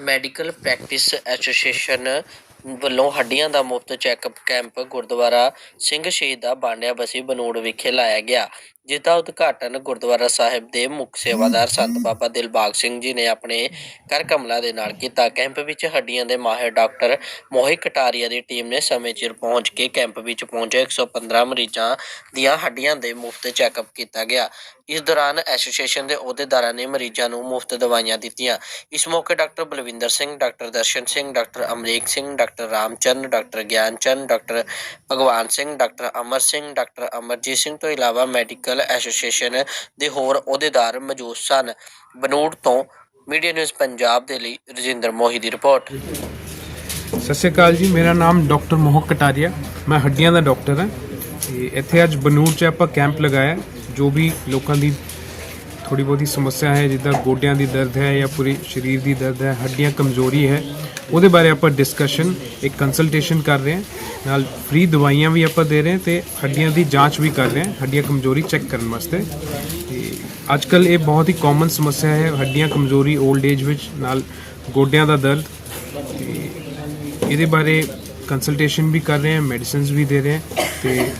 Medical practice association ਵੱਲੋਂ ਹੱਡੀਆਂ ਦਾ ਮੁਫਤ ਚੈੱਕਅਪ ਕੈਂਪ ਗੁਰਦੁਆਰਾ ਸਿੰਘ ਸ਼ਹੀਦ ਦਾ ਬਾਂਡਿਆ ਬਸੀ ਬਨੂੜ ਵਿਖੇ ਲਾਇਆ ਗਿਆ। ਜਿਸ ਦਾ ਉਦਘਾਟਨ ਗੁਰਦੁਆਰਾ ਸਾਹਿਬ ਦੇ ਮੁੱਖ ਸੇਵਾਦਾਰ ਸੰਤ ਬਾਬਾ ਦਿਲਬਾਗ ਸਿੰਘ ਜੀ ਨੇ ਆਪਣੇ ਕਰ ਕਮਲਾ ਦੇ ਨਾਲ ਕੀਤਾ। ਕੈਂਪ ਵਿੱਚ ਹੱਡੀਆਂ ਦੇ ਮਾਹਿਰ ਡਾਕਟਰ ਮੋਹਿਤ ਕਟਾਰੀਆ ਦੀ ਟੀਮ ਨੇ ਸਮੇਂ ਸਿਰ ਪਹੁੰਚ ਕੇ ਕੈਂਪ ਵਿੱਚ ਪਹੁੰਚੇ। 115 ਮਰੀਜ਼ਾਂ ਦੀਆਂ ਹੱਡੀਆਂ ਦੇ ਮੁਫਤ ਚੈੱਕਅਪ ਕੀਤਾ ਗਿਆ। ਇਸ ਦੌਰਾਨ ਐਸੋਸੀਏਸ਼ਨ ਦੇ ਅਹੁਦੇਦਾਰਾਂ ਨੇ ਮਰੀਜ਼ਾਂ ਨੂੰ ਮੁਫਤ ਦਵਾਈਆਂ ਦਿੱਤੀਆਂ। ਇਸ ਮੌਕੇ doctor Balwinder Singh, doctor Darshan Singh, doctor Amrik Singh, doctor Ramchand, doctor Gyanchand, doctor Bhagwan Singh, doctor Amar Singh, doctor Amarjeet Singh ਤੋਂ ਇਲਾਵਾ ਮੈਡੀਕਲ ਐਸੋਸੀਏਸ਼ਨ ਦੇ ਹੋਰ ਅਹੁਦੇਦਾਰ ਮੌਜੂਦ ਸਨ। ਬਨੂੜ ਤੋਂ ਮੀਡੀਆ ਨਿਊਜ਼ ਪੰਜਾਬ ਦੇ ਲਈ ਰਜਿੰਦਰ ਮੋਹੀ ਦੀ ਰਿਪੋਰਟ। ਸਤਿ ਸ਼੍ਰੀ ਅਕਾਲ ਜੀ, ਮੇਰਾ ਨਾਮ ਡਾਕਟਰ ਮੋਹਕ ਕਟਾਰੀਆ। ਮੈਂ ਹੱਡੀਆਂ ਦਾ ਡਾਕਟਰ ਹਾਂ। ਤੇ ਇੱਥੇ ਅੱਜ ਬਨੂੜ 'ਚ ਆਪਾਂ ਕੈਂਪ ਲਗਾਇਆ। ਜੋ ਵੀ ਲੋਕਾਂ ਦੀ ਥੋੜੀ ਬਹੁਤੀ ਸਮੱਸਿਆ ਹੈ, ਜਿੱਦਾਂ ਗੋਡਿਆਂ ਦੀ ਦਰਦ ਹੈ ਜਾਂ ਪੂਰੀ ਸਰੀਰ ਦੀ ਦਰਦ ਹੈ, ਹੱਡੀਆਂ ਕਮਜ਼ੋਰੀ ਹੈ, ਉਹਦੇ ਬਾਰੇ ਆਪਾਂ ਡਿਸਕਸ਼ਨ ਇੱਕ ਕੰਸਲਟੇਸ਼ਨ ਕਰ ਰਹੇ ਹਾਂ। ਨਾਲ ਫ੍ਰੀ ਦਵਾਈਆਂ ਵੀ ਆਪਾਂ ਦੇ ਰਹੇ ਹਾਂ ਤੇ ਹੱਡੀਆਂ ਦੀ ਜਾਂਚ ਵੀ ਕਰ ਰਹੇ ਹਾਂ, ਹੱਡੀਆਂ ਕਮਜ਼ੋਰੀ ਚੈੱਕ ਕਰਨ ਵਾਸਤੇ। ਤੇ ਅੱਜ ਕੱਲ ਇਹ ਬਹੁਤ ਹੀ ਕਾਮਨ ਸਮੱਸਿਆ ਹੈ, ਹੱਡੀਆਂ ਕਮਜ਼ੋਰੀ 올ਡ ਏਜ ਵਿੱਚ, ਨਾਲ ਗੋਡਿਆਂ ਦਾ ਦਰਦ। ਤੇ ਇਹਦੇ ਬਾਰੇ ਕੰਸਲਟੇਸ਼ਨ ਵੀ ਕਰ ਰਹੇ ਹਾਂ ਮੈਡੀਸਿਨਸ ਵੀ ਦੇ ਰਹੇ ਹਾਂ ਤੇ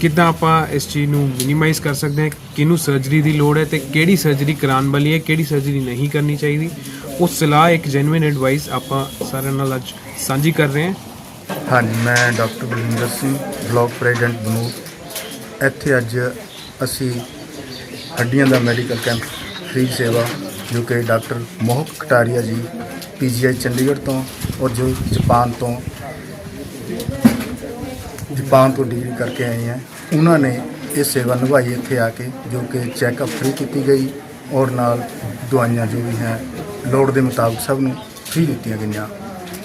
ਕਿੱਦਾਂ ਆਪਾਂ ਇਸ ਚੀਜ਼ ਨੂੰ ਮਿਨੀਮਾਈਜ਼ ਕਰ ਸਕਦੇ ਹਾਂ, ਕਿਹਨੂੰ ਸਰਜਰੀ ਦੀ ਲੋੜ ਹੈ ਤੇ ਕਿਹੜੀ ਸਰਜਰੀ ਕਰਾਉਣ ਵਾਲੀ ਹੈ, ਕਿਹੜੀ ਸਰਜਰੀ ਨਹੀਂ ਕਰਨੀ ਚਾਹੀਦੀ। ਉਹ ਸਲਾਹ, ਇੱਕ ਜੈਨੂਇਨ ਐਡਵਾਈਸ ਆਪਾਂ ਸਾਰਿਆਂ ਨਾਲ ਅੱਜ ਸਾਂਝੀ ਕਰ ਰਹੇ ਹਾਂ। ਹਾਂਜੀ, ਮੈਂ doctor Balwinder Singh, block president Banur ਇੱਥੇ ਅੱਜ ਅਸੀਂ ਹੱਡੀਆਂ ਦਾ ਮੈਡੀਕਲ ਕੈਂਪ ਫ੍ਰੀ ਸੇਵਾ, ਜੋ ਕਿ ਡਾਕਟਰ ਮੋਹਕ ਕਟਾਰੀਆ ਜੀ ਪੀਜੀਆਈ ਚੰਡੀਗੜ੍ਹ ਤੋਂ ਔਰ ਜੋ ਜਾਪਾਨ ਤੋਂ ਜਾਪਾਨ ਤੋਂ ਡਿਗਰੀ ਕਰਕੇ ਆਏ ਹੈ। ਉਹਨਾਂ ਨੇ ਇਹ ਸੇਵਾ ਨਿਭਾਈ ਇੱਥੇ ਆ ਕੇ, ਜੋ ਕਿ ਚੈੱਕਅਪ ਫ੍ਰੀ ਕੀਤੀ ਗਈ ਔਰ ਨਾਲ ਦਵਾਈਆਂ ਜੋ ਵੀ ਹੈ, ਲੋੜ ਦੇ ਮੁਤਾਬਕ ਸਭ ਨੂੰ ਫ੍ਰੀ ਦਿੱਤੀਆਂ ਗਈਆਂ।